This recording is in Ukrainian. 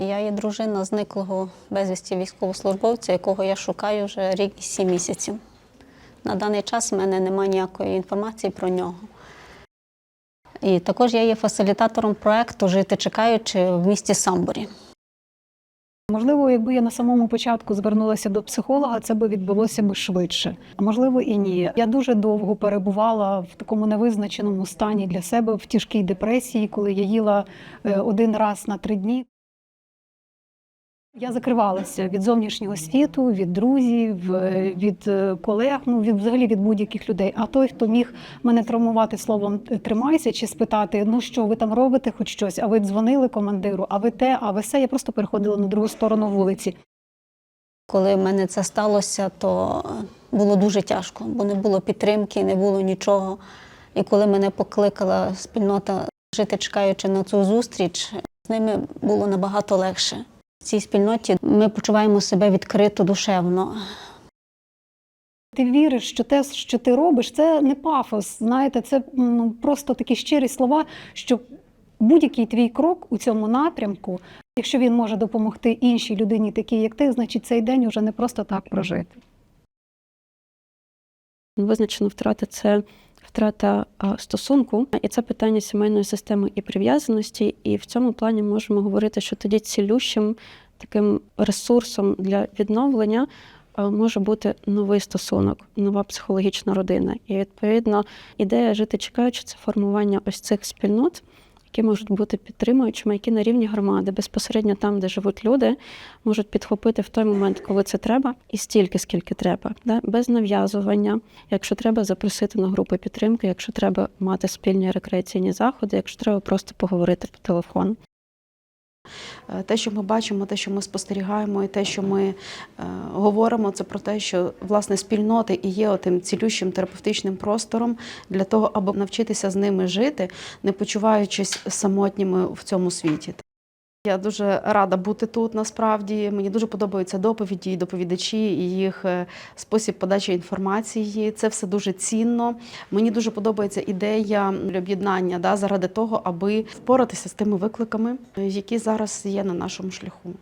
Я є дружина зниклого безвісті військовослужбовця, якого я шукаю вже рік і сім місяців. На даний час в мене немає ніякої інформації про нього. І також я є фасилітатором проекту Жити чекаючи в місті Самборі. Можливо, якби я на самому початку звернулася до психолога, це би відбулося б швидше. А можливо, і ні. Я дуже довго перебувала в такому невизначеному стані для себе в тяжкій депресії, коли я їла е, один раз на три дні. Я закривалася від зовнішнього світу, від друзів, е, від е, колег, ну від взагалі від будь-яких людей. А той, хто міг мене травмувати словом тримайся чи спитати, ну що ви там робите, хоч щось, а ви дзвонили командиру, а ви те, а ви все, я просто переходила на другу сторону вулиці. Коли в мене це сталося, то було дуже тяжко, бо не було підтримки, не було нічого. І коли мене покликала спільнота жити чекаючи на цю зустріч, з ними було набагато легше. В цій спільноті ми почуваємо себе відкрито душевно. Ти віриш, що те, що ти робиш, це не пафос. Знаєте, це ну, просто такі щирі слова, що будь-який твій крок у цьому напрямку, якщо він може допомогти іншій людині, такій як ти, значить цей день уже не просто так прожити. Визначено втрата це втрата стосунку, і це питання сімейної системи і прив'язаності. І в цьому плані можемо говорити, що тоді цілющим таким ресурсом для відновлення може бути новий стосунок, нова психологічна родина. І відповідно ідея жити чекаючи це формування ось цих спільнот. Які можуть бути підтримуючими, які на рівні громади, безпосередньо там, де живуть люди, можуть підхопити в той момент, коли це треба, і стільки, скільки треба, да? без нав'язування. Якщо треба запросити на групи підтримки, якщо треба мати спільні рекреаційні заходи, якщо треба просто поговорити по телефону. Е, Те, що ми бачимо, те, що ми спостерігаємо, і те, що ми е, говоримо, це про те, що власне спільноти і є тим цілющим терапевтичним простором для того, аби навчитися з ними жити, не почуваючись самотніми в цьому світі. Я дуже рада бути тут. Насправді мені дуже подобаються доповіді, доповідачі і їх е, спосіб подачі інформації. Це все дуже цінно. Мені дуже подобається ідея об'єднання да, заради того, аби впоратися з тими викликами, е, які зараз є на нашому шляху.